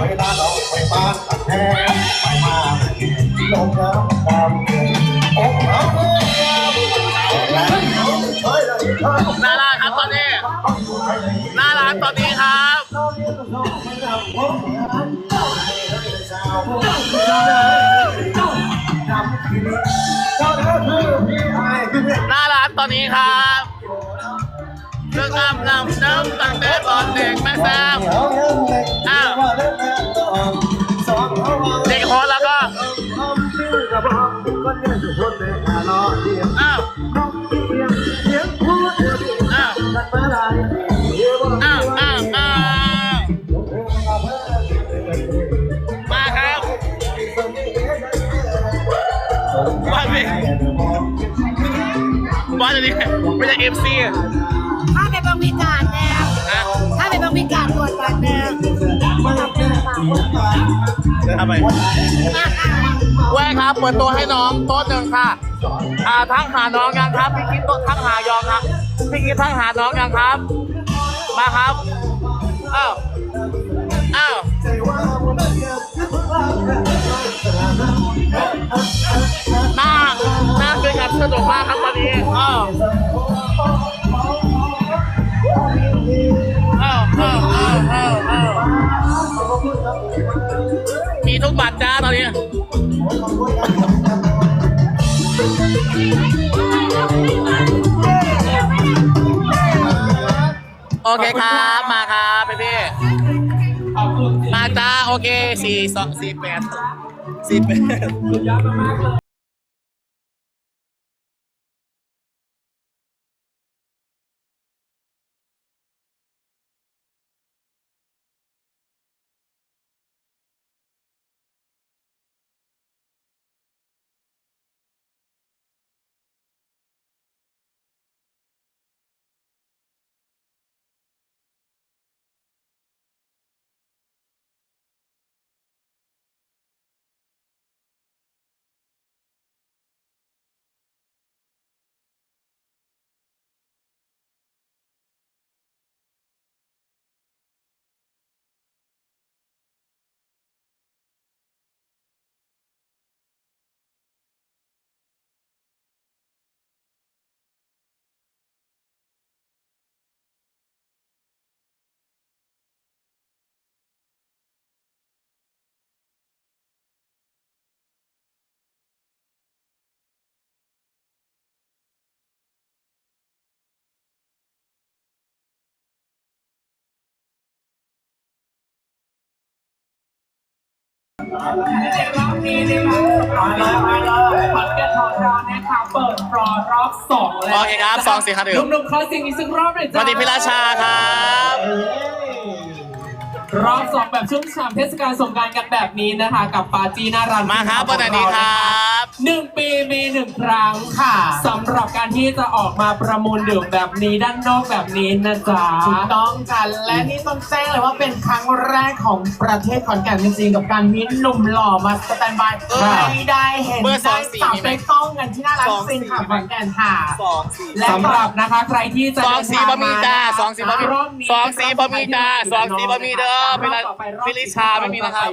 เวลาเราไปบ้านตัดแทนไปมาลงน้ำตามอกเอาเมื่อยามแล้วเลยนาราครับตอนนี้น้าร้าตอนนี้ครับหน้าร้านตอนนี้ครับ เรื่องน้ำน้ำน้ำตั้งแต่ตอนเด็กแม่แซมเด็กโฮสแล้วก็อ้าวอ้าวอ้าวอ้าวอ้าวอ้าวมาครับบ้านไม่บ้านอันนี้ไม่ใช่เอฟซี ทำไมแว่ครับ เปิดตัวให้น้องโต๊ะหนึ่งค่ะ อ่าทั้งหาน้องยังครับ พี่คิดโต๊ะทั้งหายองครับพี่คิดทั้งหาน้องยังครับ มาครับ อ้าว อ้าว อเคครับ มาครับพี่พี่มาจ้า โอเคสี่สองสี่แปดสี่แปดในร อบนี้นะคะมาเลยมาเลยขอนแก่นของเรานะคะเปิดฟลอร์รอบสองแล้วโอเคครับสองสี่ครับเดี๋ยวหนุ่มๆขอเสิ่งอีกสักรอบหน่อยสจ้าวัสดีพี่ราชาครับ รอบสองแบบชุ่มฉ่ำเทศกาลสงกรารกันแบบนี้นะคะ กับปาจีน่ารันมาครับวันไหนดีครับหนึ่งปีมีหนึ่งครั้งค่ะสำหรับการที่จะออกมาประมูลดื่มแบบนี้ด้านนอกแบบนี้นะจ๊ะถูกต้องกันและนี่ต้องแจ้งเลยว่าเป็นครั้งแรกของประเทศขอนแก่นจริงๆกับการมีหนุ่มหล่อมาสแตนบายเออให้ได้เห็นเบอร์สอได้งสี่สับมีไหมไปกล้องกันที่หน้าร้านสองฟินสี่ค่ะขอนแก่นค่ะสองสี่และสำหรับนะคะใครที่จะสองสีบะหมี่จ้าสองสีบะหมี่รอบนี้สองสีบะหมี่จ้าสองสีบะหมี่เด้อพี่ราพี่ลิชาไม่มีนะครับ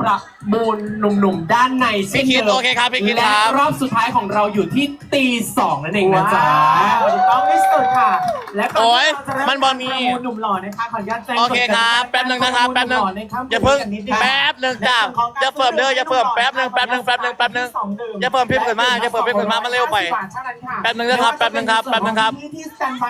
ประมูลหนุ่มๆด้านในพี่คิดช่นดิมโอเคครับพี่คิดและครับรอบสุดท้ายของเราอยู่ที่ตีสองนั่นเองนะจ๊ะ และก่อนโอ้ยที่เราจะเริ่มันบ่มีประมูลหนุ่มหล่อนะคะขออนุญาตแจ้งโอเคครับแป๊บหนึ่งนะครับแป๊บหนึ่งอย่าเพิ่งแป๊บหนึ่งจ้าอย่าเพิ่มเด้ออย่าเพิ่มแป๊บหนึ่งแป๊บหนึ่งแป๊บหนึ่งแป๊บหนึ่งอย่าเพิ่มพิมพ์ขึ้นมาอย่าเพิ่มพิมพ์ขึ้นมามันเร็วไปแป๊บหนึ่งนะครับแป๊บหนึ่งครับแป๊บหนึ่งครับ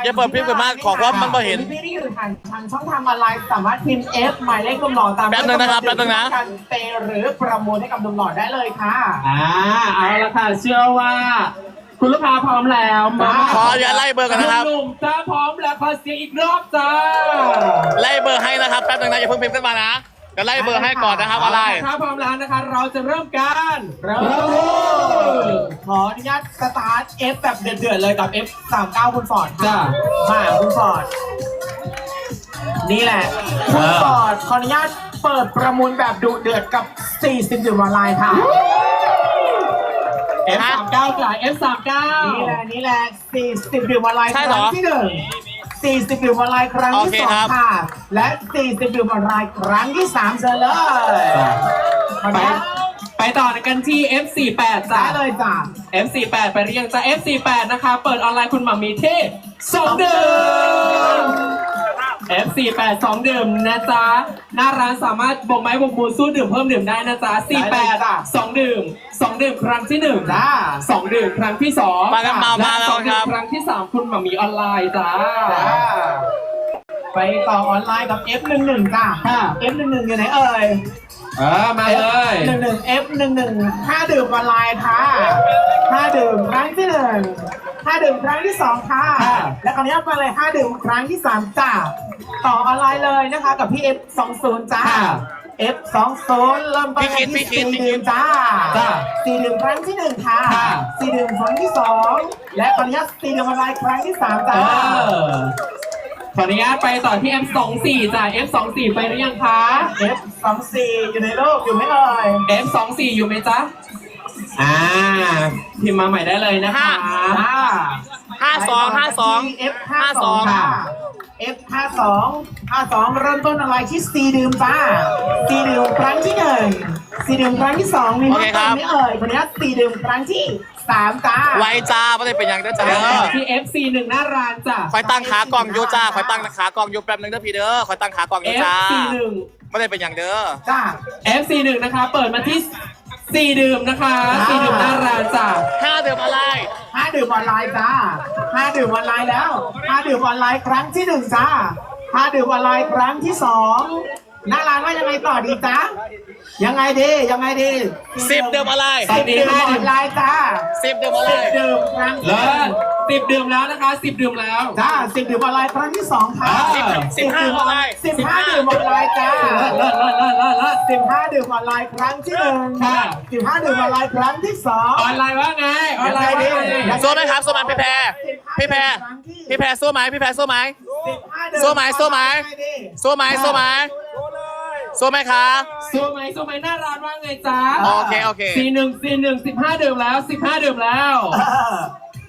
อย่าเพิ่มพิมพ์ขึ้นมาขอความมันบ่เห็นพี่ที่อยู่ทางทางช่องทางออนไลน์สามารถพิมพ์ F หมายเลขหนุ่มหล่อตามแป๊บหนึ่งนะครับแป๊บหนึ่งนะ การเปย์หรือประมูลให้กับหนุ่มหล่อได้เลยค่ะ อ่าเอาละค่ะ เชื่อว่า คุณลูกค้าพร้อมแล้วมาขออย่าไล่เบอร์กันนะครับ หนุ่มๆจ้าพร้อมแล้วขอเสียงอีกรอบจ้าไล่เบอร์ให้นะครับแป๊บหนึงนะอย่าเพิ่งพิมพ์ขึ้นมานะจะไล่เบอร์ให้ก่อนนะครับอะไรถ้าพร้อมแล้วนะคะ เราจะเริ่มกันเริ่มขออนุญาตสตาร์ท F แบบเดือดๆเลยกับ F 3 9คุณฟอร์ดจ้ามาคุณฟอร์ดนี่แหละ คุณฟอร์ดขออนุญาตเปิดประมูลแบบดุเดือดกับ 40ดื่มออนไลน์ค่ะ F39 จ้ะ F39 นี่แหละนี่แหละ40ดื่มวันไลน์ครั้งที่หนึ่ง40ดื่มวันไลน์ครั้งที่สองค่ะ และ 40ดื่มวันไลน์ครั้งที่สามเลยไปไปต่อกันที่ F48 จ้าเลยจ้า F48 ไปเรียงจ้า F48 นะคะ เปิดออนไลน์คุณหมามีที่สองเดือน F4 8 2ดื่มนะจ๊ะ หน้าร้านสามารถบอกไม้บอกมูสู้ดื่มเพิ่มดื่มได้นะจ๊ะได้เลยจ้ะ4 8 2ดื่มสองดื่มครั้งที่หนึ่งจ้าสองดื่มครั้งที่สองมาแล้มามาแล้วสองดื่ครัมบ ครั้งที่สามคุณหมามีออนไลน์จ้าไปต่อออนไลน์กับ F11 จ้า ค่ะ F11 อยู่ไหนเอ่ย เออมาเลย F11 F11 ห้าดื่มออนไลน์ค่ะห้าดื่มครั้งที่หนึ่ง ห้าดื่มครั้งที่สองค่ะ และคราวนี้มาเลยห้าดื่มครั้งที่สามจ้าต่อออนไลน์เลยนะคะ กับพี่ F สองศูนย์จ้า F สองศูนย์เริ่มต้นพี่คิดที่พี่คิดสี่ดื่มจ้าจ้าสี่ดื่มครั้งที่หนึ่งค่ะค่ะสี่ดื่มครั้งที่สองและคราวนี้สี่ดื่มออนไลน์ครั้งที่สามเอจ้าอขออนุญาตไปต่อที่ F24 จ้ะ F24 ไปหรือยังคะ F สองสี่อยู่ในโลกอยู่ไหมเอ่ย F24 อยู่ไหมจ๊ะ อ่าพิมพ์มาใหม่ได้เลยนะคะจ้าห้าสองห้าสอง F ห้าสองค่ะ F ห้าสองห้าสองเริ่มต้นอะไรที่สี่ดื่มจ้าสี่ดื่มครั้งที่หนึ่งสี่ดื่มครั้งที่สองมีโอเคครับไม่เอ่ยคนนี้สี่ดื่มครั้งที่สามจ้าไว้จ้าไม่ได้เป็นอย่างเด้อจ้าไปเด้ต่ออที่ FC1 หน้าร้านจ้ะ คอยตั้งขากล่องอยู่จ้าคอยตั้งขากล่องอยู่แป๊บนึงเด้อพี่เด้อคอยตั้งขากล่องอยู่จ้า FC1 ไม่ได้เป็นอย่างเด้อ จ้า FC1 นะคะ เปิดมาที่ 4ดื่มนะคะ4ดื่มหน้าร้านจ้ะห้าดื่มอะไรห้าดื่มออนไลน์จ้าห้าดื่มออนไลน์แล้วห้าดื่มออนไลน์ครั้งที่หนึ่งจ้าห้าดื่มออนไลน์ครั้งที่สอง หน้าร้านว่ายังไงต่อดีจ้ายังไงดียังไงดีสิบดื่มอะไรสิบดื่มออนไลน์จ้าสิบดื่มอะไรสิบดื่มครั้งเลิศสิบดื่มแล้วนะคะสิบดื่มแล้วจ้าสิบดื่มออนไลน์ครั้งที่สองค่ะสิบสิบห้าอะไรสิบห้าดื่มออนไลน์จ้าเลิศเลิศเลิศเลิศเลิศสิบห้าดื่มออนไลน์ครั้งที่หนึ่งค่ะสิบห้าดื่มออนไลน์ครั้งที่สองออนไลน์ว่าไงออนไลน์ว่าไงสู้ไหมครับสู้ไหมพี่แพรพี่แพรพี่แพรสู้ไหมพี่แพรสู้ไหมสิบห้าดื่สู้ไหมสู้ไหมสู้ไหมสู้ไหม สู้ไหมคะ สู้ไหมสู้ไหมหน้าร้านว่าไงจ๊ะโอเคโอเค สี่หนึ่งสี่หนึ่งสิบห้าดื่มแล้วสิบห้าดื่มแล้วเออ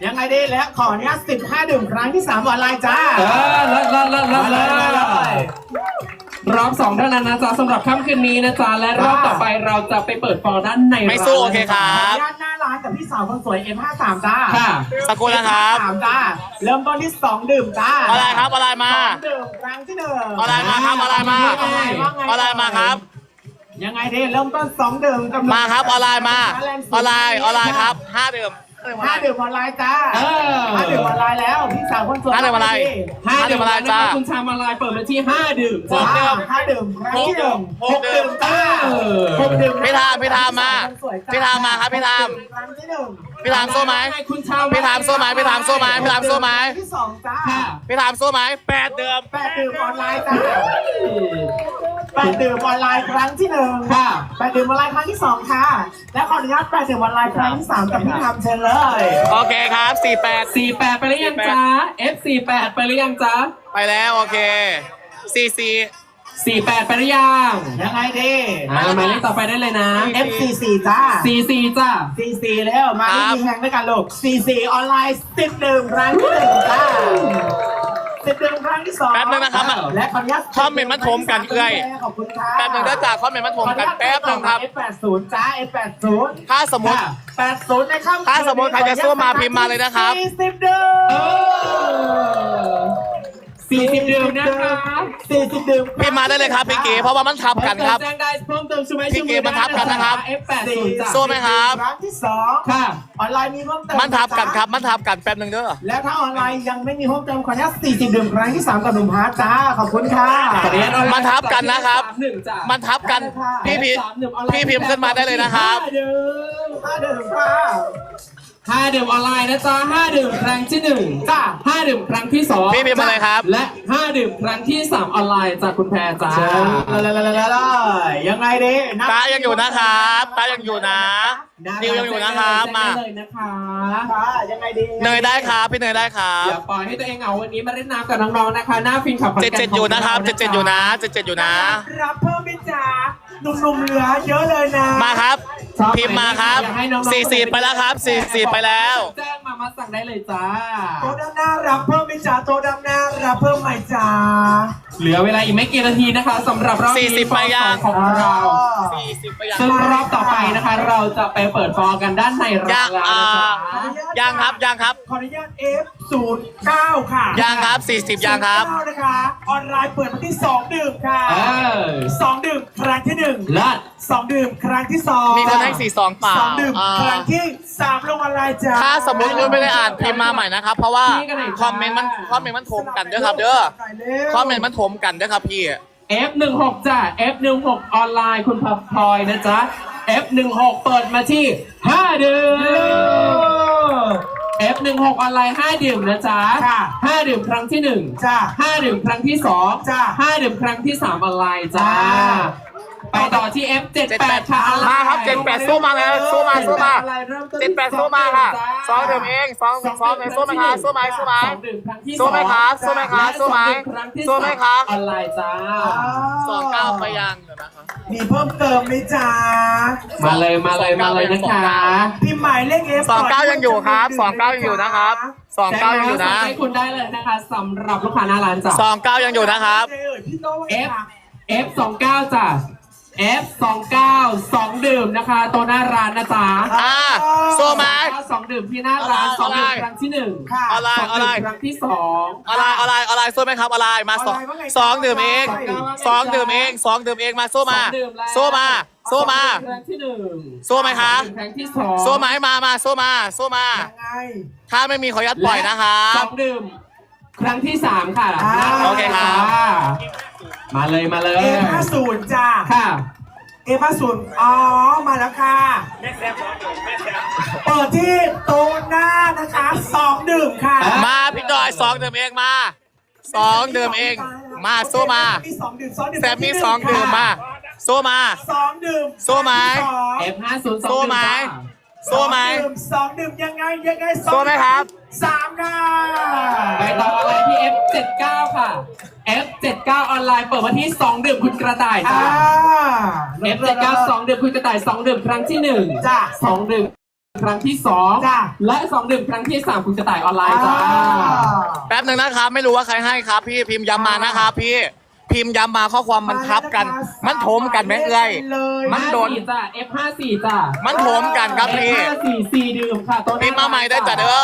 ยังไงดีแล้วขออนุญาตสิบห้าดื่มครั้งที่สามออนไลน์จ้า เออเลิศเลิศเลิศเลิศมาเลเลิยมาเลยศ รอบสองเท่านั้นนะจ๊ะสำหรับค่ำคืนนี้นะจ๊ะและรอบต่อไปเราจะไปเปิดฟอร์ด้านในไม่สู้โอเคครัขอบ อนุญาตหน้าร้านกับพี่สาวคนสวย M53 จ้าค่ะ สักครู่นะครับสามจ้าเริ่มต้นที่สองดื่มจ้าอะไรครับอะไรมา สองดื่มครั้งที่หนึ่งอะไรมาครับอะไรมาว่าไงว่าไงอะไรมาครับ ยังไงดีเริ่มต้นสองดื่มกำลังมาครับออนไลน์มา ออนไลน์ออนไลน์ครับห้าดื่ม ห้าดื่มออนไลน์จ้าเออ ห้าดื่มออนไลน์แล้วพี่สาวคนสวยห้าดื่มออนไลน์ ห้าห้าดื่ดื่มมอะไรแล้วนะจ้าคะคุณชามออนไลน์เปิดมาที่ห้าดื่มหจ้ะกดื่มห้าดื่มครั้งที่หนึ่งหกดื่มจ้าเออ หกดื่มพี่ทามพี่ทามมาคนสวยจ้พี่ทามมาครับพี่ทาม ครั้งที่หนึ่ง พี่ถามสู้ไหมคุณชามพี่ถามสู้ไหมพี่ถามสู้ไหมพี่ถามสู้ไหมครั้งที่สองจ้าค่ะพี่ถามสู้ไหมแปดดื่มแปดดื่มออนไลน์จ้าแปดดื่มออนไลน์ครั้งที่หนึ่งค่ะแปดดื่มออนไลน์ครั้งที่สองค่ะ และขออนุญาตแปดดื่มออนไลน์ครั้งที่สามกับพี่ทำเชิญเลย โอเคครับสี่แปดสี่แปดไปหรือยังจ๊ะ F สี่แปดไปหรือยังจ๊ะไปแล้วโอเคสี่สี่ สี่แปดไปหรือยังยังไงดีอ่าหมายเลขต่อไปได้เลยนะ F44 จ้า สี่สี่จ้ะ C4 แล้วมาที่มีแฮงด้วยกันลูก C4 ออนไลน์สิบดื่มครั้งที่หนึ่งจ้าสิบดื่มครั้งที่สองแป๊บนึงนะครับและขออนุญาตคอมเมนต์มันถมกันเอื้อย ขอบคุณค่ะแป๊บนึงเด้อจากคอมเมนต์มาถมกันแป๊บนึงครับ F80 จ้า F80 ถ้าสมมติ80ในค่ำถ้าสมมุติใครจะสู้มาพิมพ์มาเลยนะครับ40ดื่เอมอ สี่สิบดื่มนะคะ40ดื่มพิมพ์มาได้เลยครับพี่เก๋เพราะว่ามันทับกันครับ แจ้งได้เพิ่มเติมช่วยไหมพี่เก๋มันทับกันนะครับ F แปดศูนย์จ้ะสู้ไหมครับครั้งที่สองค่ะ ออนไลน์มีเพิ่มเติมมันทับกันครับมันทับกันแป๊บนึงเด้อแล้วถ้าออนไลน์ยังไม่มีเพิ่มเติมขออนุญาต40ดื่มครั้งที่สามกับหนุ่มฮาร์ดจ้าขอบคุณค่ะ ขออนุญาตออไลมันทับกันนะครับ สามหนึ่งจ้ะมันทับกันพี่พิสามหนึ่งออนไลน์พี่พิมพ์ขึ้นมาได้เลยนะครับ ห้าดื่มห้าดื่มค่ะ ห้าดื่มออนไลน์นะจ๊ะห้าดื่มครั้งที่หนึ่งจ้าห้าดื่มครั้งที่สองพี่พิมพ์มาเลยครับ และห้าดื่มครั้งที่สามออนไลน์จากคุณแพรจ้าเชิญเลยยังไงดีนับตายังอยู่นะครับตายังอยู่นะ นิวยังอยู่นะครับมาได้เลยนะคะค่ะยังไงดีเนยได้ครับพี่เนยได้ครัอบ ย่าปล่อยให้ตัวเองเหงาวันนี้มาเล่นน้ำกับน้องๆนะคะ หน้าฟินขับเจ็ดเจ็ดอยู่นะครับเจ็ดเจ็ดอยู่นะเจ็ดเจ็ดอยู่นะ รับเพิ่มไหมจ้า หนุ่มๆเหลือเยอะเลยนะ มาครับ พิมพ์มาครับอยากให้น้องๆสี่สิบไปแล้วครับสี่สิบไปแล้ว แจ้งมามาสั่งได้เลยจ้า โต๊ะด้านหน้ารับเพิ่มไหมจ๊ะโต๊ะด้านหน้ารับเพิ่มไหมจ๊ะ เหลือเวลาอีกไม่กี่นาทีนะคะสำหรับรอบนี้40ไปยังของเรา สี่สิบไปยังซึ่งรอบต่อไปนะคะ เราจะไปเปิดฟอร์กันด้านในร้ายันงแล้วอ่านะจ๊ะยังครับยังครับขออนุญาต F09 ค่ะยังครับสี่สิบยังครับ 09นะคะออนไลน์เปิดวันที่ 2 ดื่มค่ะเออ2ดื่มครั้งที่ 1 เลิศ 2 ดื่มครั้งที่2มีคนให้สี่สองเปล่าสองดื่มอ่าครั้งที่ 3 ลงออนไลน์จ้ะถ้าสมมติคุณไม่ได้อ่านพิมพ์มาใหม่นะครับ เพราะว่าคอมเมนต์มันคอมเมนต์มันถมกันเด้อครับเด้อคอมเมนต์มันถมกันเด้อครับพี่ F16 จ้ะ F16 ออนไลน์คุณพับพลอยนะจ๊ะ F16 เปิดมาที่5ดื่ม F16 ออนไลน์ 5 ดื่มนะจ๊ะค่ะ 5 ดื่มครั้งที่ 1 จ้ะ5ดื่มครั้งที่2จ้ะ5ดื่มครั้งที่3ออนไลน์จ้า จ้า ไปต่อที่ F78 ค่ะออนไลน์มาครับ78สู้มาเลยสู้มาสู้มาออนไลน์เริ่มต้นเจ็ดที่แปดสู้มาค่ะสองดื่มเองสองสองหนึ่งสู้ไหมคะสู้ไหมสู้ไหมสองดื่มครั้งที่สู้ไหมครับสองสู้ไหมครับและสู้ไหมสองดื่ครั้งที่สู้ไหมครับออนไลน์จ้าสองเก้าไปยังเดี๋ยวนะครับมีเพิ่มเติมไหมจ๊ะมาเลยมาเลยมาเลยนะคะพิมพ์หมายเลข F สองเก้ายังอยู่ครับสองเก้ายังอยู่นะครับสองเก้ายังอยู่นะให้คุณได้เลยนะคะสำหรับลูกค้าหน้าร้านจ้ะสองเก้ายังอยู่นะครับเอ่ยพี่โต้ว่า F F 2 9จ้ะ F 2 9สองดื่มนะคะตัวหน้าร้านนะจ๊ะอ่าสู้ไหมสองดื่มที่หน้าร้านสองดื่มครั้งที่หนึ่งค่ะออนไลสน์องออนไลดื่มน์ครั้งที่สอง ออนไลน์ออนไลน์ออนไลน์สู้ไหมครับออนไลน์มาสองสองดื่มเองสองดื่มเองสองดื่มเองมาสู้มาสองดื่แล้วสู้มาสู้มา สองดื่ครั้งที่หนึ่งสู้ไหมคะ สองดื่ครั้งที่สองสู้ไหมมามาสู้มาสู้มา ยังไง ถ้าไม่มีขออนุญาตปล่อยนะครัสบองดื่ม ครั้งที่สามค่ะอ่า โอเคครับ มาเลยมาเลย F50 จ้ะค่ะ F50 อ๋อ มาแล้วค่ะเปิดที่โต๊ะหน้านะคะสองดื่มค่ะมาพี่จอยสองดื่มเองมาสองดื่มเอง มาสู้มามีสองดื่มสองดื่มแซมมี่สองดื่มมาสู้มาสองดื่มสู้ไหมสอง F50 สองสู้ดื่มไหมจ้าสู้ไหมสองดื่สองดื่มยังไงยังไงสองสู้ไหมครับสามค่ะไปต่ออะไรที่ F79 ค่ะ F79 ออนไลน์เปิดมาที่ 2 ดื่มคุณกระต่ายอ่าจ้า F79 2ดื่มคุณกระต่าย 2 ดื่มครั้งที่1จ้ะ2ดื่มครั้งที่จ้ะ2และ 2 ดื่มครั้งที่ 3 คุณกระต่ายออนไลน์จ้า แป๊บหนึ่งนะครับ ไม่รู้ว่าใครให้ครับ พี่พิมพ์ย้ำมานะครับพี่ พิมพ์ย้ำมาข้อความมันทับกัน มันโถมกันไหมเอ้ยเลยมันโดน54จ้า F54 จ้า มันโถมกันครับพี่ F54 4ดื่มค่ะตัวหน้พิมพ์มาใหม่ได้จ้ะเด้อ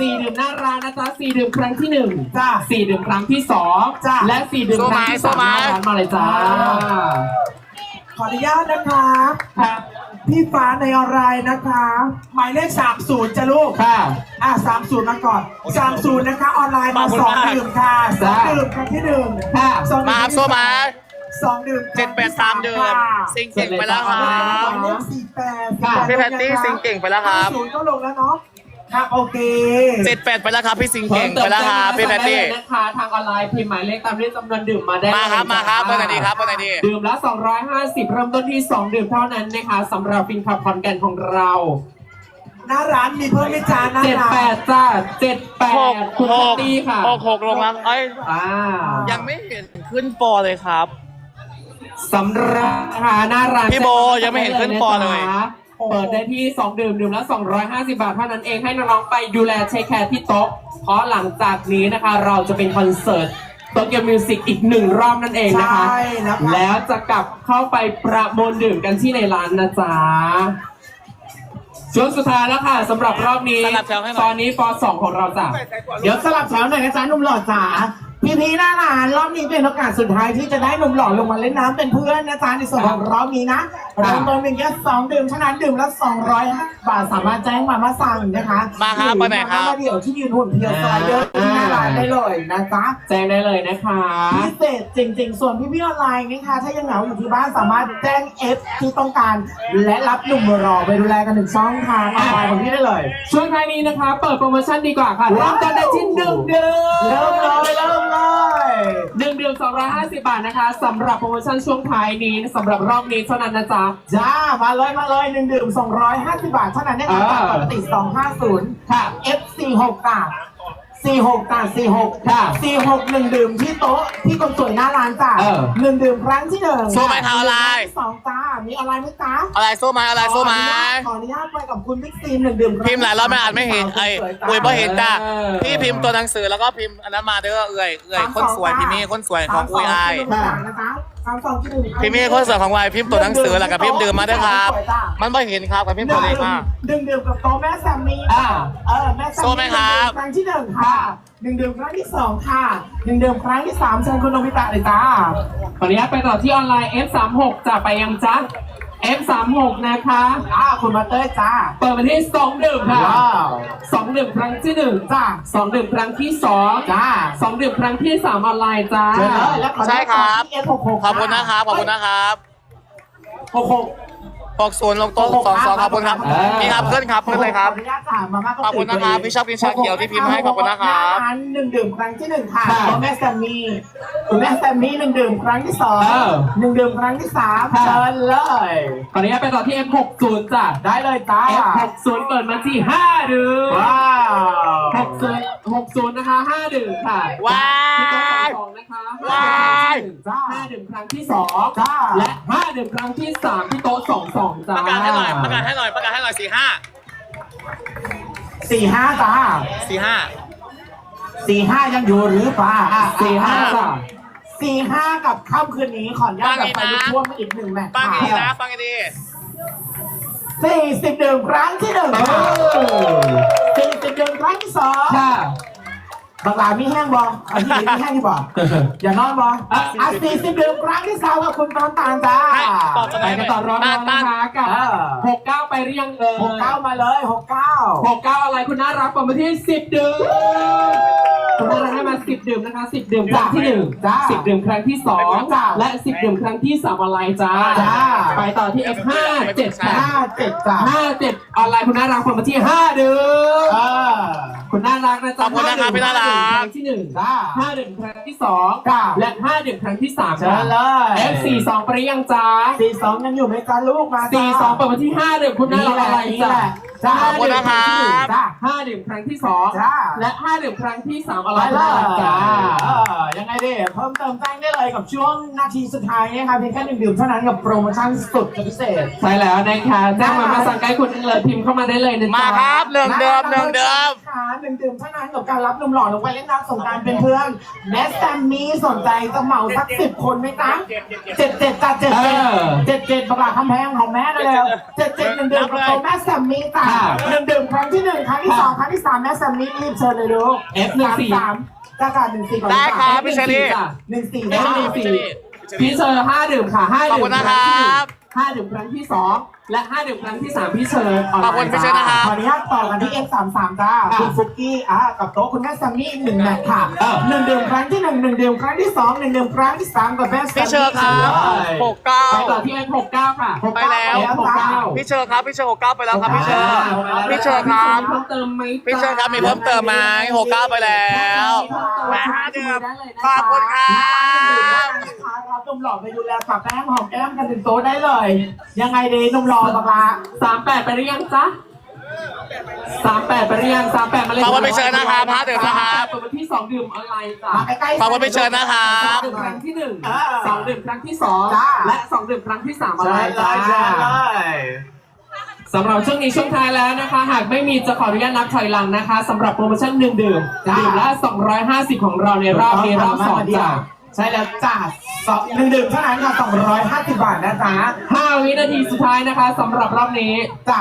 สี่ดื่มหน้าร้านนะจ๊ะสี่ดื่มครั้งที่หนึ่งจ้ะสี่ดื่มครั้งที่สองจ้ะ และสี่ดื่มครั้งที่สู้สามไหมหน้าร้านมาเลยจ้าขออนุญาตนะคะ ครับ พี่ฟ้าในออนไลน์นะคะ หมายเลข 30จะลูก ค่ะ อะ30 มาก่อน 30 นะคะ ออนไลน์มาขอบคุณสองมากดื่มค่ะสองจ้ะดื่มครั้งที่หนึ่งค่ะ สองมาครับสู้มา สองดื่มเจ็ดแปดสามเดือนค่ะซิงเก่งไปแล้วคหรัมายบเลขสี่แปดค่ะพี่แพตตี้ซิงเก่งไปแล้วครับ ศูนย์ก็ลงแล้วเนาะ ครับโอเคเจ็ดแปดไปแล้วครับ พี่ซิงเก่งไปแล้วครับพี่แพตตี้เพิ่มเติมนะคะทางออนไลน์พิมพ์หมายเลขตามด้วยจำนวนดื่มมาได้มาครับเลยมาครับจ้เบอร์ไหนดีครับเบอร์ไหนดีดื่มละ250 เริ่มต้นที่ 2 ดื่มเท่านั้นนะคะสำหรับฟินขับคอนแกนของเราหน้าร้านมีเพิ่มไหมจ้าหน้าร้าน78จ้าหก78คุณหแพตกตี้ค่ะหกหกลงแล้วเอ้ยอ่ายังไม่เห็นขึ้นปอเลยครับสำหรับราคาหน้าร้านพี่โบยังไม่เห็นขึ้นปอเลย เปิดได้ที่ 2 ดื่มดื่มละ250 บาทเท่านั้นเองให้น้องๆไปดูแลเช็คแคร์ที่โต๊ะ เพราะหลังจากนี้นะคะ เราจะเป็นคอนเสิร์ตโตเกียวมิวสิกอีกหนึ่งรอบนั่นเองนะคะ ใช่นะคะ แล้วจะกลับเข้าไปประมูลดื่มกันที่ในร้านนะจ๊ะช่วงสุดท้ายแล้วค่ะสำหรับรอบนี้ สลับแถวให้หน่อย ตอนนี้ปสองของเราจ้ะ เดี๋ยวสลับแถวหน่อยนะจ๊ะหนุ่มหล่อจ๋า พี่พีหน้าร้านรอบนี้เป็นโอกาสสุดท้ายที่จะได้หนุ่มหล่อลงมาเล่นน้ำเป็นเพื่อนนะจ๊ะในส่วนของรอบนี้นะเริ่มต้นเป็นแค่สองดื่มเท่านั้นดื่มละสองร้อยบาทสามารถแจ้งมามาสั่งนะคะมาครับรือไปไหนครับมาเดี๋ยวที่ยืนหุ่นเพียวสไลเดอร์ที่หน้าร้านได้เลยนะจ๊ะแจ้งได้เลยนะคะพิเศษจริง ๆ ส่วนพี่พี่ๆออนไลน์นะคะถ้ายังเหงาอยู่ที่บ้านสามารถแจ้ง F ที่ต้องการ และรับหนุ่มรอไปดูแลกันถึงช่องทางออนไลน์ของพี่ได้เลยช่วงท้ายนี้นะคะ เปิดโปรโมชั่นดีกว่าค่ะเริ่มต้นได้ที่หนึ่งเดือนเริ่มเลยเริ่มลยหนึ่งเดือนสองร้อยห้าสิบบาทนะคะสำหรับโปรโมชั่นช่วงท้ายนี้สำหรับรอบนี้เท่านั้นนะจ๊ะ จ้ามาเลยมาเลยหนึ่งดื่ม250 บาทเท่านั้นนะคะเออ จากปกติ250 ค่ะ FC 6กา 46จ้ะ46ค่ะ46หนึ่งดื่มที่โต๊ะที่คนสวยหน้าร้านจ้าหนึ่งดื่มครั้งที่หนึ่งโซมไหมคะออนไรน์ คงที่สองจ้ามีอะไรไหมจ้าอะไรโซมไหมอะไรโซมไหม ขออนุญาตไปกับคุณบิ๊กซีมหนึ่งดื่มคงพิมพ์หลายรอบไม่อ่านไม่เห็นไอ้คุยเพราะเห็นจ้าพี่พิมพ์ตัวหนังสือแล้วก็พิมพ์อันนั้นมาเด้อเอ่ยเอ่ยคนสวยพี่นี่คนสวยของคุยไอ้นะจ๊ะ พิมพ์มี่คนสวยของวายพิมพ์ตัวหนังสือแล้วกับพิมพ์ดื่มมาเด้อครับ มันไม่เห็นครับกับพิมพ์ตัวเล็กมากหนึ่งดื่มกับโต๊ะแม่แซมมี่อ่าเออแม่แซมสู้มี่ไหมครับ ครั้งที่หนึ่งค่ะหนึ่งดื่มครั้งที่สองค่ะหนึ่งดื่มครั้งที่สามเชิญคุณโนบิตะเลยจ้าขออนุญาตไปต่อที่ออนไลน์ F36 จะไปยังจ๊ะ F36 นะคะอ่าคุณมาเต้ยจ้า เปิดมาที่2ดื่มค่ะว้าว2ดื่มครั้งที่1จ้า2ดื่มครั้งที่2จ้า2ดื่มครั้งที่3ออนไลน์จ้าเชิญเลยแล้วขอใช่ครับเอฟหกหกขอบคุณนะครับ ขอบคุณนะครับหก หกหกศูนย์ลงโต๊ะสองสองขอบคุณครับเออนี่ครับขึ้นครับขึ้นเลยครับขออนุญาตถามมาม่าก็ขอบคุณนะครับพี่ชอบกินชาเขียวที่พิมพ์ให้ขอบคุณนะครับหน้าร้านหนึ่งดื่มครั้งที่หนึ่งค่ะค่ะคุณแม่แซมมี่คุณแม่แซมมี่หนึ่งดื่มครั้งที่สองเออหนึ่งดื่มครั้งที่สามค่ะเชิญเลยขออนุญาตไปต่อที่ F60 จ้ะได้เลยจ้า F60 เปิดมาที่5ดื่มว้าว60 60นะคะ5ดื่มค่ะว้ายที่โต๊ะสองนะคะว้ายจ้า5ดื่มครั้งที่2จ้าและ5ดื่มครั้งที่3ที่โต๊ะ22จ้าประกาศให้หน่อยประกาศให้หน่อยประกาศให้หน่อยสี่ห้าสี่ห้าจ้าสี่ห้าสี่ห้ายังอยู่หรือเปล่าสี่ห้าจ้ะสี่ห้ากับค่ำคืนนี้ขออนุญาตกับไฟลุกท่วมมาอีกหนึ่งแมตช์ฟังค่ะดีๆนะฟังดีสี่สิบดื่มครั้งที่หนึ่งเออสี่สิบดื่มครั้งที่สองค่ะ บางลามีแห้งบออันนี้มีแห้งที่บออย่านอนบออะอะสี่สิบดื่มครั้งที่สามกับคุณตอนตาลจ้าๆให้ตอบจะไปได้กันต่อร้อนๆนะคะกับเออ69ไปหรือยังเอ่ยหกเก้ามาเลยหกเก้า69อะไรคุณน่ารักเปิดมาที่10ดื่มคุณน่ารักให้มา10ดื่มนะคะ10ดื่มครั้งที่1จ้า10ดื่มครั้งที่จ้า2และ10ดื่มครั้งที่3ออนไลน์จ้าจ้า ไปต่อที่ F5 7ห้าเจ็ดจ้า5 7ออนไลน์คุณน่ารักเปิดมาที่5ดื่มเออคุณน่ารักนะจ๊ะขอบคุณนะครับพี่น่ารัคกรั้งที่1จ้า5ดื่มครั้งที่จ้า2และ5ดื่มครั้งที่3เชิญเลย F42 ไปหรือยังจ้าสี่สองยังอยู่ไหมจ้าลูกมาจ้าสี่สองเปิดมาที่ห้าดื่มคุณน่ารักอะไรนี่จ้ะแหละจ้าขอบคุณนะครับ จ้า ห้าดื่มครั้งที่สองจ้า และห้าดื่มครั้งที่สามอะไรไปเลบ้างยจ้า เออยังไงดิเพิ่มเติมแจ้งได้เลยกับช่วงนาทีสุดท้ายนะครับเพียงแค่หนึ่งดื่มเท่านั้นกับโปรโมชั่นสุดพิเศษ ใช่แล้วนะคะแจ้งมามาสั่งใกล้คุณเลยพิมพ์เข้ามาได้เลยนะมาจ๊ะครับหนึ่งเดิมหนึ่งเดิม ค่ะหนึ่งดื่มเท่านั้นกับการรับหนุ่มหล่อลงไปเล่นน้ำสงกรารเป็นเพื่อนแมสแซมมีสนใจจะเหมาสักสิบคนไหมจ๊ะเจ็ดเจ็ดจ้ะเจ็ดเจ็ดเจ็ดเจ็ดประกาศคำแพงของแม่ได้แล้วเจ็ดเจ็ดหนึ่งดื่มกับโตแมสแซมมีจ้ะหนึ่งดื่มครั้งที่หนึ่งครั้งที่สองครั้งที่สามแมสแซมมีรีบเชิญเลยลูกเอฟหนึ่งสี่สามจ้าจ้าหนึ่งสี่ก่อนได้ครับจ้ะพี่เชอรี่ หนึ่งสี่เอฟจ้ะหนึ่งสี่พี่เชอร์ห้าดื่มค่ะห้าขอบดื่คุมณคนะรั้งที่หนึ่งครับ ห้าดื่มครั้งที่สองและห้าดื่มครั้งที่สามพี่เชอร์นไลน์ขอบคุณพี่เชอร์นะครับ ขออนุญาตต่อกันที่ F33 จ้าคุณฟุกกี้อะกับโต๊ะคุณแม่ซัมมี่หนึ่งแมตช์ค่ะหนึ่งดื่มครั้งที่หนึ่งหนึ่งดื่มครั้งที่สองหนึ่งดื่มครั้งที่สามกับแม่ซัมมี่พี่เชอร์ครับหกเก้าไปต่อที่เอฟหกเก้าค่ะไปแล้วหกเก้าพี่เชอร์ครับพี่เชอร์หกเก้าไปแล้วครับพี่เชอร์พี่เชอร์คพี่รับเชอร์มีเพิ่มเติมไหมพี่เชอร์ครับมีเพิ่มเติมไหมหกเก้าไปแล้วแหมห้าเดือนขอบคุณครับครับนุ่ม หล่อไปดูแลปรับแป้งหอมแก้มกันถึงโต๊ะได้เลย ยังไงดีนุ่มหล่อปะปะสามแปดไปหรือยังจ๊ะสามแปดไปหรือยังสามแปดมาเลยขอบคุณพี่เชอร์นะครับห้าดื่มนะครับเปิดวันที่สองดื่มออนไลน์จ้ะมาใกล้ๆขอบคุณพี่เชอร์นะครัสอบงดื่มครั้งที่หนึ่งเออสองดื่มครั้งที่สองจ้าและสองดื่มครั้งที่สามออนเชิไลญน์เลจ้ายเชิญเลยสำหรับช่วงนี้ช่วงท้ายแล้วนะคะ หากไม่มีจะขออนุญาตนับถอยหลังนะคะสำหรับโปรโมชั่นหนึ่งดื่มจ้าดื่มละ250 ของเราในรอบนี้รอบสองจ้ะ ใช่แล้วจ้าสองหนึ่งดื่มเท่านั้นค่ะ250 บาทนะจ๊ะห้าวินาทีสุดท้ายนะคะสำหรับรอบนี้จ้า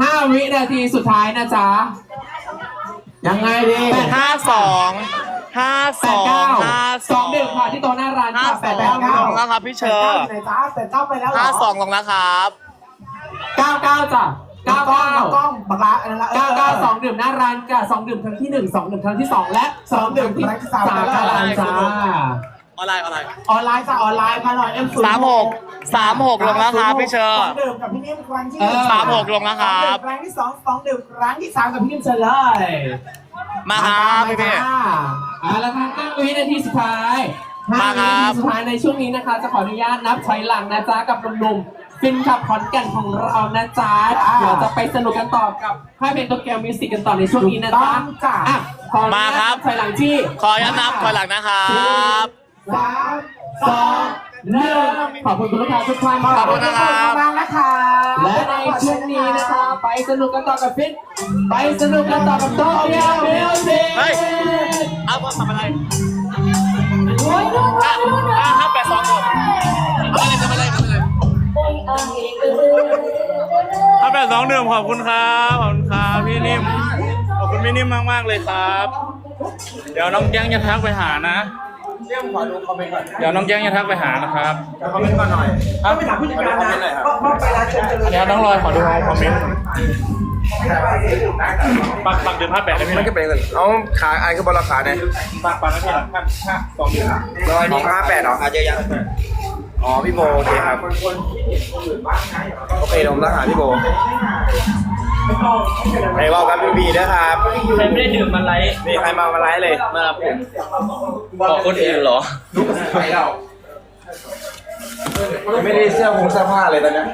ห้าวินาทีสุดท้ายนะจ๊ะ ยังไงดี ห้าสองห้าแปสดองเก้าห้าสองดื่มค่ะที่โต๊ะหน้าร้านห้าค่ะสแปอดงเก้า ลงแล้วครับพี่เชอร์แปดเก้าอยู่ไหนจ้าแปดเก้าไปแล้วเหรอห้าสองลงแล้วครับ เก้าเก้าจ้ะเก้าก้องเก้าก้องบักละอันนั้นละเก้าเก้าสองดื่มหน้าร้านจ้ะสองดื่มครั้งที่หนึ่งสองดื่มครั้งที่สองและสองดื่มครั้งที่สามหน้าร้านจ้า ออนไลน์ออนไลน์ ออนไลน์จ้าออนไลน์มาหน่อย M สามหกสามหกลงแล้วครับพี่เชอร์สองดื่มกับพี่นิ่มครั้งที่เออสามหกลงแล้วครับ สองดื่มครั้งที่สองสองดื่มครั้งที่สามกับพี่นิ่มเชิญเลยมาครับพี่พี่จ้าเอาละครับห้าวินาทีสุดท้ายห้ามาควิรับนาทีสุดท้ายในช่วงนี้นะคะ จะขออนุญาตนับถอยหลังนะจ๊ะกับหนุ่มๆฟินขับขอนแก่นของเรานะจ๊ะเดี๋ยวจะไปสนุกกันต่อกับค่ายเพลงโตเกียวมิวสิกกันต่อในช่วงนี้นะจ๊ะถูกต้องจ้ะ อะขออนุญตมาครับถอยหลังที่ ขออนุญาตนับถอยหลังนะครับ สามสองหนึ่งขอบคุณคุณลูกค้าทุกท่านมากขอบคุณนะครับมากนะคะและในช่วงนี้นะคะไปสนุกกันต่อกับฟิตไปสนุกกันต่อกับโตเกียวมิวสิกเฮ้ยเอาว่าทำอะไรห้าห้าห้าแปดสองหนึ่งเอาอะไรทำอะไรทำอะไรห้าแปดสองหนึ่งขอบคุณครับขอบคุณครับพี่นิ่มขอบคุณพี่นิ่มมากๆเลยครับ เดี๋ยวน้องแจ้งจะทักไปหานะ เรื่องขอดูคอมเมนต์ก่อนเดี๋ยวน้องแจ้งจะทักไปหานะครับคอมเมนต์ก่อนหน่อยครับไปถามผู้จัดการนะเพราะเพราะไปร้านเชิญเจริญเดี๋ยวน้องรอยขอดูคอมเมนต์ปักปักเดือนห้าแปดได้ไหมมันก็เป็นเงินเอาขาอันคือบอลราคาเนี่ยปักปักนะพี่หลังห้าห้าสองเดือนร้อยนี่ห้าแปดเหรออาจจะยังอ๋อพี่โบโอเคครับโอเคเดี๋ยวผมต้องหาพี่โบ ไหนบอกกับพี่บีนะครับใครไม่ได้ดื่มมันไรมีใครมามาไลฟ์เลยมาผมบอกคนอื่นเหรอไม่ได้เสื้อผงเสื้อผ้าเลยตอนเนี้ย